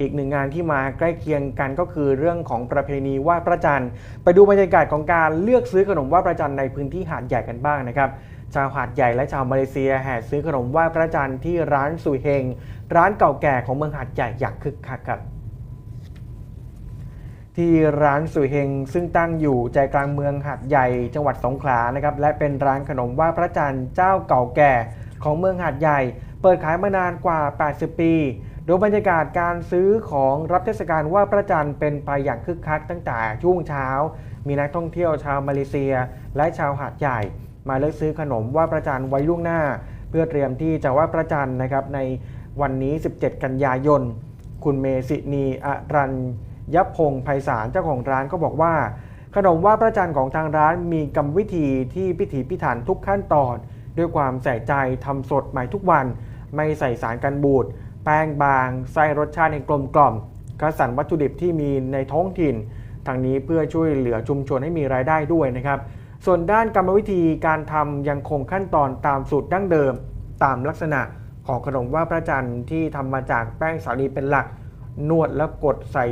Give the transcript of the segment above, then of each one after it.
อีกหนึ่งงานที่มาใกล้เคียงกันก็คือเรื่องของประเพณีไหว้พระจันทร์ ไปดูบรรยากาศของการเลือกซื้อขนมไหว้พระจันทร์ในพื้นที่หาดใหญ่กันบ้างนะครับชาวหาดใหญ่และชาวมาเลเซียแห่ซื้อขนมไหว้พระจันทร์ที่ร้านสุยเฮง ร้านเก่าแก่ของเมืองหาดใหญ่อย่างคึกคักครับที่ร้านสุยเฮงซึ่งตั้งอยู่ใจกลางเมืองหาดใหญ่จังหวัดสงขลานะครับและเป็นร้านขนมไหว้พระจันทร์เจ้าเก่าแก่ของเมืองหาดใหญ่ เปิดขายมานานกว่า 80 ปี ดยบรรยากาศการซื้อของรับเทศกาลไหว้พระจันทร์เป็นไปอย่างคึกคักตั้งแต่ช่วงเช้า มีนักท่องเที่ยวชาวมาเลเซีย และชาวหาดใหญ่ มาเลือกซื้อขนมไหว้พระจันทร์ไว้ล่วงหน้า เพื่อเตรียมที่จะไหว้พระจันทร์นะครับในวันนี้ 17 กันยายน คุณเมสินีอรัญยพงศ์ไพศาลเจ้าของร้านก็บอกว่า ขนมไหว้พระจันทร์ของทางร้านมีกรรมวิธีที่พิถีพิถันทุกขั้นตอน ด้วยความใส่ใจทำสดใหม่ทุกวัน ไม่ใส่สารกันบูด แป้งบางใส่รสชาติให้กลมกล่อมคัดสรรวัตถุดิบที่มีในท้องถิ่นทางนี้เพื่อช่วยเหลือชุมชนให้มีรายได้ด้วยนะครับ ส่วนด้านกรรมวิธีการทำยังคงขั้นตอนตามสูตรดั้งเดิม ตามลักษณะของขนมว่าพระจันทร์ที่ทำมาจากแป้งสาลีเป็นหลัก นวดแล้วกดใส่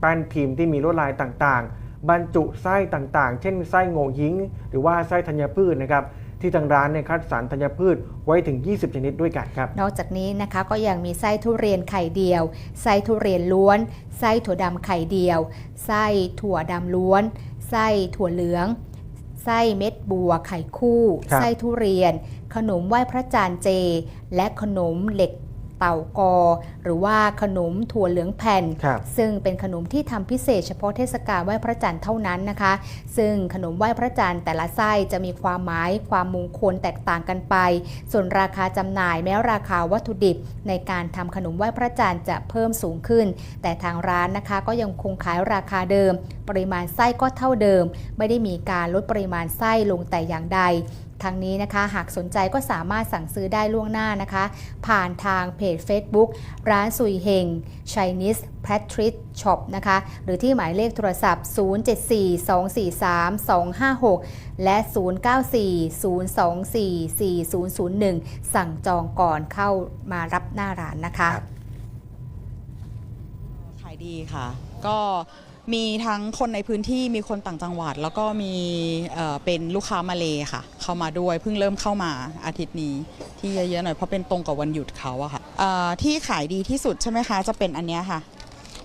แป้นพิมพ์ที่มีลวดลายต่างๆ บรรจุไส้ต่างๆ เช่นไส้โง่หิง หรือว่าไส้ธัญพืชนะครับ ที่ทางร้านเนี่ยคัดสรรธัญพืชไว้ถึง 20 ชนิดด้วยกันครับ นอกจากนี้นะคะก็ยังมีไส้ทุเรียนไข่เดียว ไส้ทุเรียนล้วน ไส้ถั่วดำไข่เดียว ไส้ถั่วดำล้วน ไส้ถั่วเหลือง ไส้เม็ดบัวไข่คู่ครับไส้ทุเรียน ขนมไหว้พระจันทร์เจ และขนมเหล็ก เต่ากอ หรือว่าขนมถั่วเหลืองแผ่นครับซึ่งเป็นขนมที่ทำพิเศษเฉพาะเทศกาลไหว้พระจันทร์เท่านั้นนะคะ ซึ่งขนมไหว้พระจันทร์แต่ละไส้จะมีความหมายความมงคลแตกต่างกันไป ส่วนราคาจำหน่ายแม้ราคาวัตถุดิบ ในการทำขนมไหว้พระจันทร์จะเพิ่มสูงขึ้น แต่ทางร้านนะคะก็ยังคงขายราคาเดิม ปริมาณไส้ก็เท่าเดิม ไม่ได้มีการลดปริมาณไส้ลงแต่อย่างใด ทางนี้นะคะ หากสนใจก็สามารถสั่งซื้อได้ล่วงหน้านะคะ ผ่านทางเพจ Facebook ร้านซุยเฮง Chinese Patrick Shop นะคะ หรือที่หมายเลขโทรศัพท์ 0742432256 และ 0940244001 สั่งจองก่อนเข้ามารับหน้าร้านนะคะครับขายดีค่ะ ก็ มีทั้งคนในพื้นที่มีคนต่างจังหวัด แล้วก็มีเป็นลูกค้ามาเลค่ะ เข้ามาด้วยเพิ่งเริ่มเข้ามาอาทิตย์นี้ที่เยอะๆหน่อยเพราะเป็นตรงกับวันหยุดเขาอะค่ะที่ขายดีที่สุดใช่ไหมคะจะเป็นอันนี้ค่ะ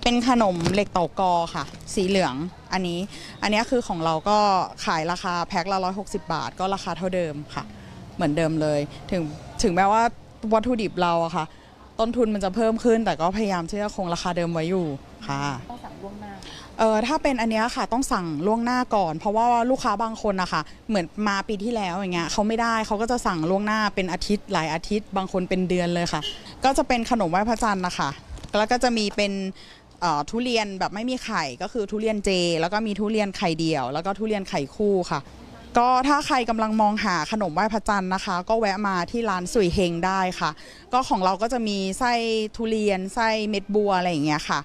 เป็นขนมเหล็กเต่ากอค่ะ สีเหลืองอันนี้ อันนี้คือของเราก็ขายราคาแพ็คละ160 บาท ก็ราคาเท่าเดิมค่ะ เหมือนเดิมเลย ถึงถึงแม้ว่าวัตถุดิบเราอะค่ะต้นทุนมันจะเพิ่มขึ้นแต่ก็พยายามที่จะคงราคาเดิมไว้อยู่ค่ะต้องสั่งล่วงหน้า เออถ้าเป็นอันเนี้ยค่ะต้องสั่งล่วงหน้าก่อน เพราะว่าลูกค้าบางคนนะคะเหมือนมาปีที่แล้วอย่างเงี้ยเขาไม่ได้เขาก็จะสั่งล่วงหน้าเป็นอาทิตย์หลายอาทิตย์ บางคนเป็นเดือนเลยค่ะ ก็จะเป็นขนมไหว้พระจันทร์นะคะแล้วก็จะมีเป็นทุเรียนแบบไม่มีไข่ก็คือทุเรียนเจ แล้วก็มีทุเรียนไข่เดี่ยว แล้วก็ทุเรียนไข่คู่ค่ะ ก็ถ้าใครกำลังมองหาขนมไหว้พระจันทร์นะคะ ก็แวะมาที่ร้านสุยเฮงได้ค่ะ ก็ของเราก็จะมีไส้ทุเรียนไส้เม็ดบัวอะไรอย่างเงี้ยค่ะ